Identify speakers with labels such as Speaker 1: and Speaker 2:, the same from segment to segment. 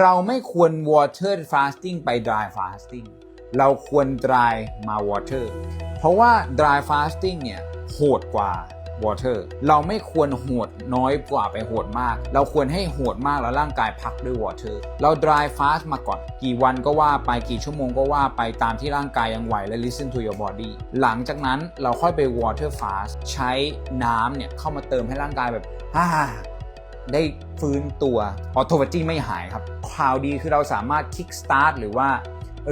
Speaker 1: เราไม่ควร water fasting ไป dry fasting เราควร dry มา water เพราะว่า dry fasting เนี่ยโหดกว่า water เราไม่ควรโหดน้อยกว่าไปโหดมาก เราควรให้โหดมากแล้วร่างกายพักด้วย water เรา dry fast มาก่อน กี่วันก็ว่าไปกี่ชั่วโมงก็ว่าไปตามที่ร่างกายยังไหวและ listen to your body หลังจากนั้นเราค่อยไป water fast ใช้น้ำเนี่ยเข้ามาเติมให้ร่างกายแบบฮ่า ได้ฟื้นตัวออโต p าจีไม่หายครับข่าวดีคือเราสามารถ kick start หรือว่า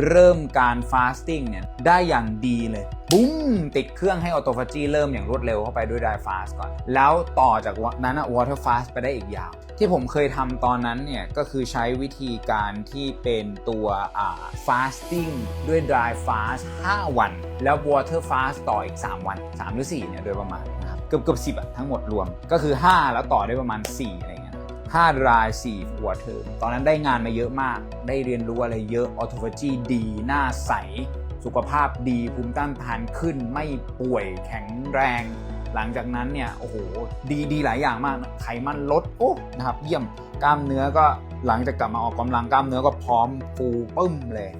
Speaker 1: เริ่มการ fasting เนี่ยได้อย่างดีเลยบุ้มติดเครื่องให้ออโต p าจีเริ่มอย่างรวดเร็วเข้าไปด้วย dry fast ก่อน แล้วต่อจากนั้นอะ water fast ไปได้อีกยาว ที่ผมเคยทำตอนนั้นเนี่ย ก็คือใช้วิธีการที่เป็นตัวอ่า fasting ด้วย dry fast 5 วัน แล้ว water fast ต่ออีก 3 วัน 3 หรือ 4 เนี่ย โดยประมาณนะครับ เกือบเกือบสิบอะทั้งหมดรวมก็คือ 5 แล้วต่อได้ประมาณ 4 อะไรเงี้ย5 dry 4 water ตอนนั้นได้งานมาเยอะมาก ได้เรียนรู้อะไรเยอะ autophagy ดี หน้าใส สุขภาพดีภูมิต้านทานขึ้นไม่ป่วยแข็งแรง หลังจากนั้นเนี่ยโอ้โหดีดีหลายอย่างมากไขมันลดโอ้นะครับเยี่ยมกล้ามเนื้อก็หลังจากกลับมาออกกำลังกล้ามเนื้อก็พร้อมฟูปึ้มเลย